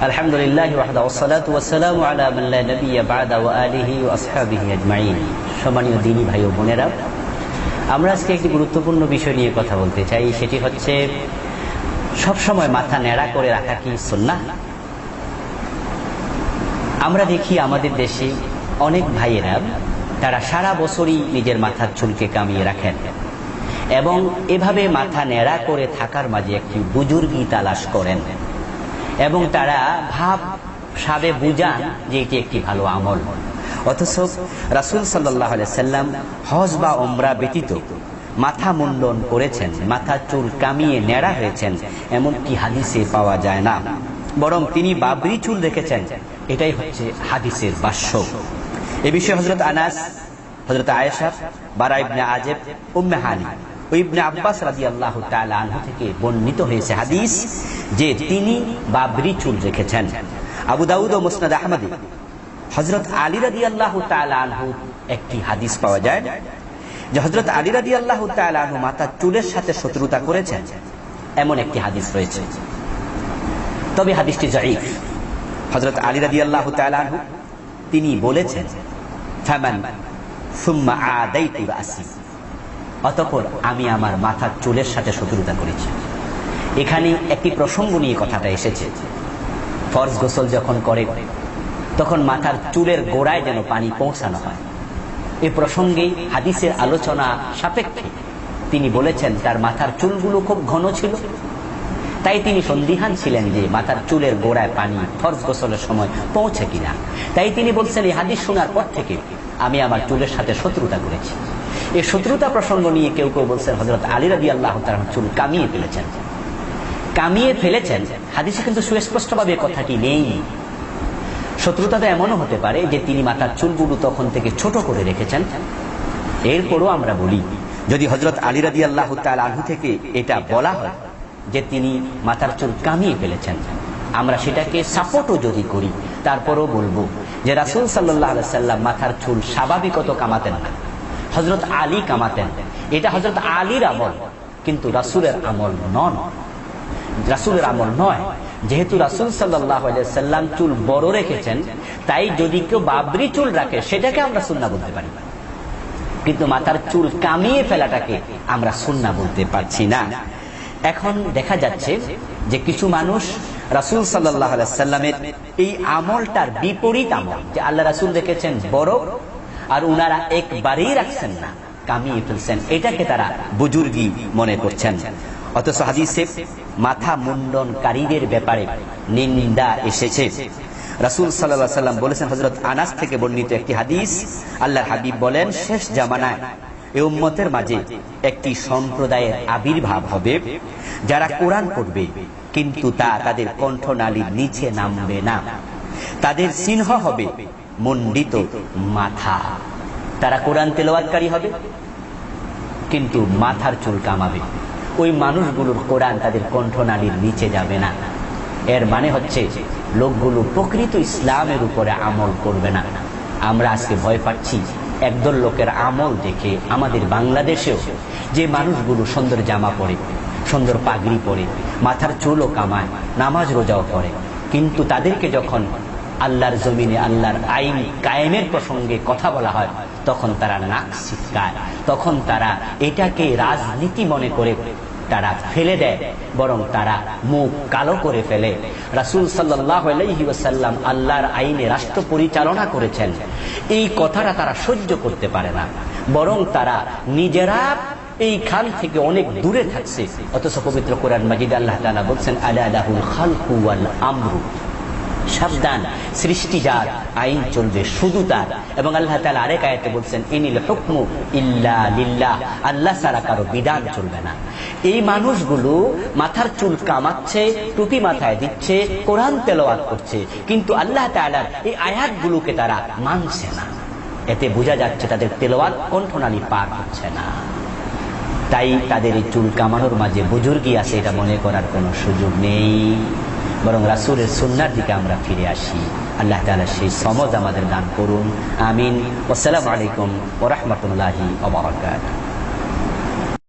আমরা আজকে গুরুত্বপূর্ণ বিষয় নিয়ে কথা বলতে চাই। সেটি হচ্ছে সব মাথা ন্যাড়া করে রাখা কি সুন্নাহ? আমরা দেখি আমাদের দেশে অনেক ভাইয়েরা, তারা সারা বছরই নিজের মাথার চুলকে কামিয়ে রাখেন এবং এভাবে মাথা ন্যাড়া করে থাকার মাঝে একটি বুজুর্গি তালাশ করেন। এবং তারা ভাব সাবে বুঝান যে এটি একটি ভালো আমল। অথচ রাসুল সাল্লাহ সাল্লাম হজ বা ওমরা ব্যতীত মাথা মুন্ডন করেছেন, মাথা চুল কামিয়ে নেড়া হয়েছেন, এমনকি হাদিসে পাওয়া যায় না। বরং তিনি বাবরি চুল রেখেছেন, এটাই হচ্ছে হাদিসের বাস্য এ বিষয়ে হজরত আনাস হজরত আয়েশা, বারা ইবনে আজেব, উম্মে হানি ও ইবনে আব্বাস রাজি আল্লাহ আনহু থেকে বর্ণিত হয়েছে হাদিস যে তিনি বাবরি চুল রেখেছেন। আবু দাউদ ও মুসনাদ আহমদে। হজরত আলী রাজি আল্লাহ আনহু একটি হাদিস পাওয়া যায় যে হজরত আলী রাজি আল্লাহ আনহু মাতার চুলের সাথে শত্রুতা করেছেন। এমন একটি হাদিস রয়েছে। তবে হাদিসটি জয়ীফ হজরত আলী রাজি আল্লাহ আনহু তিনি বলেছেন, ফামান সুম্মা আদাইতু রাসি। অতঃপর আমি আমার মাথার চুলের সাথে শত্রুতা করেছি। এখানে একটি প্রসঙ্গ নিয়ে কথাটা এসেছে। ফরজ গোসল যখন করে, তখন মাথার চুলের গোড়ায় যেন পানি পৌঁছানো হয়। এ প্রসঙ্গে হাদিসের আলোচনা সাপেক্ষে তিনি বলেছেন, তার মাথার চুলগুলো খুব ঘন ছিল। তাই তিনি সন্দিহান ছিলেন যে মাথার চুলের গোড়ায় পানি ফরজ গোসলের সময় পৌঁছে কিনা। তাই তিনি বলছেন, এই হাদিস শোনার পর থেকে আমি আমার চুলের সাথে শত্রুতা করেছি। এই শত্রুতা প্রসঙ্গ নিয়ে কেউ কেউ বলছেন হজরত আলী রাজি আল্লাহ চুল কামিয়ে ফেলেছেন। কামিয়ে ফেলেছেন? হাদিসে কিন্তু সুস্পষ্টভাবে কথাটি নেই। শত্রুতা তো এমনও হতে পারে যে তিনি মাথার চুলগুলো তখন থেকে ছোট করে রেখেছেন। এরপরও আমরা বলি, যদি হজরত আলী রাজি আল্লাহ আনহু থেকে এটা বলা হয় যে তিনি মাথার চুল কামিয়ে ফেলেছেন, আমরা সেটাকে সাপোর্টও যদি করি, তারপরও বলব যে রাসুল সাল্লাহ সাল্লাম মাথার চুল স্বাভাবিকত কামাতেন না। হজরত আলী কামাতেন। এটা হজরত আলীর আমল, কিন্তু রাসুলের আমল নন। রাসুলের আমল নয়। যেহেতু রাসুল সাল্লাম চুল বড় রেখেছেন, তাই যদি কেউ বাবরি চুল রাখে, সেটাকে আমরা সুন্না বলতে পারি। কিন্তু মাথার চুল কামিয়ে ফেলাটাকে আমরা সুন্না বলতে পারছি না। এখন দেখা যাচ্ছে যে কিছু মানুষ রাসুল সাল্লাহ সাল্লামের এই আমলটার বিপরীত আমল, যে আল্লাহ রাসুল দেখেছেন বড় আর উনারা একবারেই রাখছেন না। কামিয়ে ফেলছেন। এটাকে তারা বুজুর্গি মনে করছেন। অথচ হাদিসে মাথা মুন্ডনকারীদের ব্যাপারে নিন্দা এসেছে। রাসুল সাল্লাহ সাল্লাম বলেছেন হজরত আনাস থেকে বর্ণিত একটি হাদিস আল্লাহ হাবিব বলেন, শেষ জামানায় এ উম্মতের মাঝে একটি সম্প্রদায়ের আবির্ভাব হবে। যারা কোরআন পড়বে, কিন্তু তা তাদের কণ্ঠনালীর নিচে নামবে না। তাদের চিহ্ন হবে মন্ডিত মাথা। তারা কোরআন তেলাওয়াতকারী হবে, কিন্তু মাথার চুল কামাবে। ওই মানুষগুলোর কোরআন তাদের কণ্ঠনালীর নিচে যাবে না। এর মানে হচ্ছে, লোকগুলো প্রকৃত ইসলামের উপরে আমল করবে না। আমরা আজকে ভয় পাচ্ছি, একদল লোকের আমল দেখে আমাদের বাংলাদেশেও যে মানুষগুলো সুন্দর জামা পরে, সুন্দর পাগড়ি পরে, মাথার চুলও কামায়, নামাজ রোজাও করে, কিন্তু তাদেরকে যখন আল্লাহর জমিনে আল্লাহর আইন কায়েমের প্রসঙ্গে কথা বলা হয়, তখন তারা নাক ছিটকায়। তখন তারা এটাকে রাজনীতি মনে করে তারা ফেলে দেয়, বরং তারা মুখ কালো করে ফেলে। রাসুল সাল্লাম আল্লাহর আইনে রাষ্ট্র পরিচালনা করেছেন। এই কথাটা তারা সহ্য করতে পারে না, বরং তারা নিজেরা এই খান থেকে অনেক দূরে থাকছে। অথচ পবিত্র কোরআন মাজিদ আল্লাহ তালা বলছেন আলাহুল খালকু আল আমরু। সাবধান, সৃষ্টি যার, আইন চলবে, শুধু তার। এবং আল্লাহ তালা আরেক আয়তে বলছেন, ইনিল হুকমু ইল্লা লিল্লাহ। আল্লাহ সারা কারও বিধান চলবে না। এই মানুষগুলো মাথার চুল কামাচ্ছে, টুপি মাথায় দিচ্ছে, কোরআন তেলাওয়াত করছে, কিন্তু আল্লাহ তালার এই আয়াতগুলোকে তারা মানছে না। এতে বোঝা যাচ্ছে তাদের তেলাওয়াত কণ্ঠনালী পার হচ্ছে না। তাই তাদের এই চুল কামানোর মাঝে বুজুর্গি আছে, এটা মনে করার কোনো সুযোগ নেই। বরং রাসুলের সুন্নার দিকে আমরা ফিরে আসি। আল্লাহ তালা সেই সমজ আমাদের দান করুন। আমিন। আসসালামু আলাইকুম ওরহমতুল্লাহি ওবরাকাত